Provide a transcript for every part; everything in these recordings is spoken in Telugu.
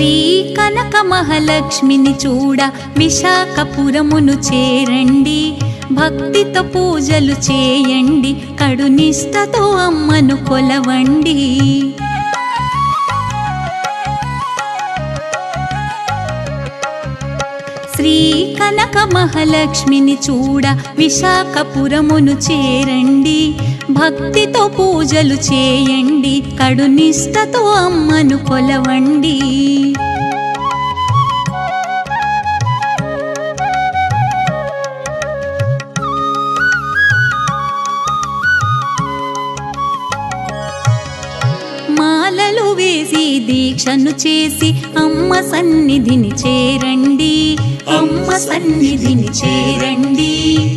శ్రీ కనక మహాలక్ష్మిని చూడ విశాఖపురమును చేరండి. భక్తితో పూజలు చేయండి. కడునిష్టతో అమ్మను కొలవండి. శ్రీ కనక మహాలక్ష్మిని చూడ విశాఖపురమును చేరండి. భక్తితో పూజలు చేయండి. కడునిష్టతో అమ్మను కొలవండి. మాలలు వేసి దీక్షను చేసి అమ్మ సన్నిధిని చేరండి. అమ్మ సన్నిధిని చేరండి.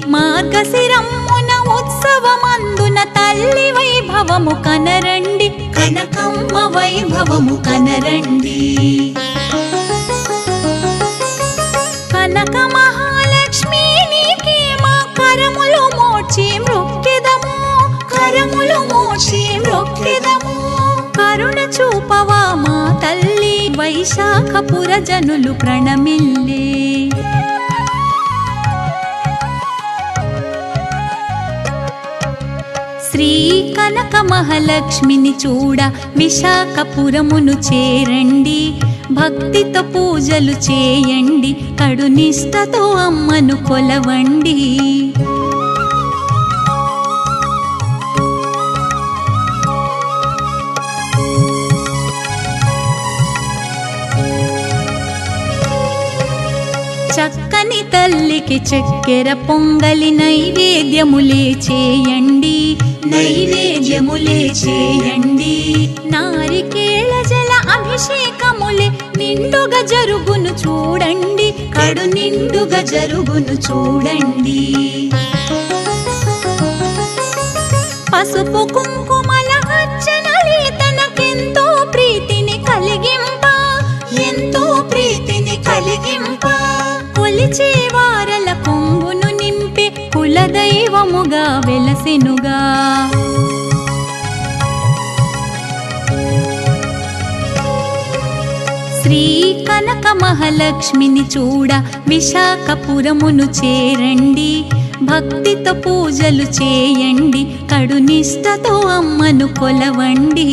మార్గశిరమ్మున ఉత్సవమందున తల్లి వైభవము కనరండి. కనకమ్మ వైభవము కనరండి. కనక మహాలక్ష్మి నీకే మా కరములు మోచి మృక్కిదము. కరములు వైశాఖపుర జనులు ప్రణమిల్లే. శ్రీ కనక మహాలక్ష్మిని చూడ విశాఖపురమును చేరండి. భక్తితో పూజలు చేయండి. కడునిష్టతో అమ్మను కొలవండి. తల్లికి చక్కెర పొంగలి నైవేద్యములే చేయండి. నైవేద్యములే చేయండి. నారికేళ జల అభిషేకములే నిండుగా జరుగును చూడండి. కడు నిండుగా జరుగును చూడండి. పసుపు కుంకుమల అర్చనలే కులదైవముగా వెలసెనుగా శ్రీ కనక మహాలక్ష్మిని చూడ విశాఖపురమును చేరండి. భక్తితో పూజలు చేయండి. కడునిష్టతో అమ్మను కొలవండి.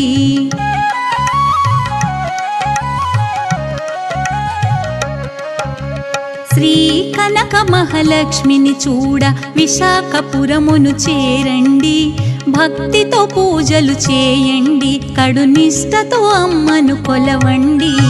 శ్రీ కనక మహాలక్ష్మిని చూడ విశాఖపురమును చేరండి. భక్తితో పూజలు చేయండి. కడునిష్టతో అమ్మను కొలవండి.